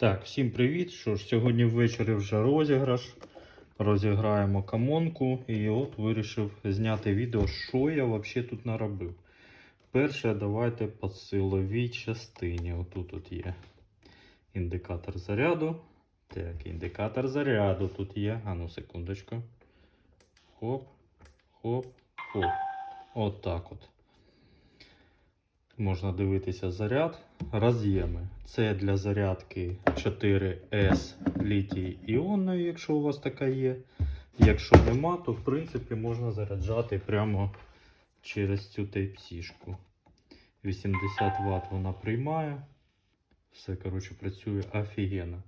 Так, всім привіт. Що ж, сьогодні ввечері вже розіграш. Розіграємо камонку. І от вирішив зняти відео, що я взагалі тут наробив. Перше, давайте по силовій частині. Отут от є індикатор заряду. Так, індикатор заряду тут є. А ну, секундочку. Хоп, хоп, хоп. От так от. Можна дивитися заряд. Роз'єми. Це для зарядки 4S літій іонної, якщо у вас така є. Якщо нема, то в принципі можна заряджати прямо через цю Type-C-шку. 80 Вт вона приймає. Все, коротше, працює офігенно.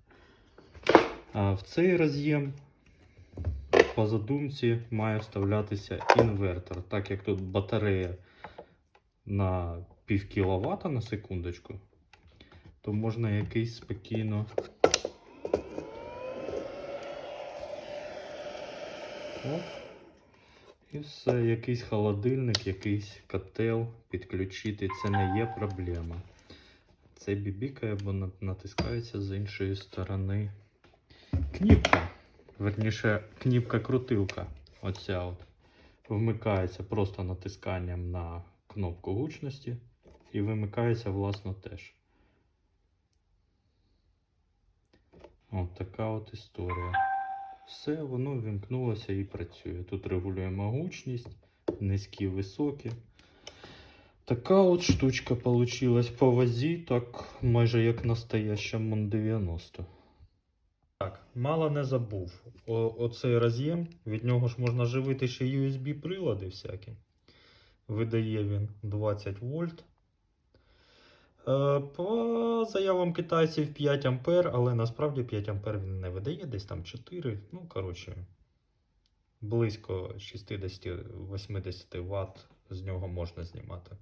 А в цей роз'єм по задумці має вставлятися інвертор, так як тут батарея на пів кіловата на секундочку, то можна якийсь спокійно. Оп. І все, якийсь холодильник, якийсь котел підключити, це не є проблема. Це бібікає, бо натискається з іншої сторони. Кніпка. Верніше, кніпка-крутилка. Оця от. Вмикається просто натисканням на кнопку гучності і вимикається, власно, теж. От така от історія. Все, воно вімкнулося і працює. Тут регулюємо гучність, низькі, високі. Така от штучка получилась по вазі, так майже як настояща Мон 90. Так, мало не забув. О, оцей роз'єм, від нього ж можна живити ще USB прилади всякі. Видає він 20 вольт. Е, По заявам китайців 5 ампер, але насправді 5 ампер він не видає, десь там 4. Ну, коротше, близько 60-80 Вт з нього можна знімати.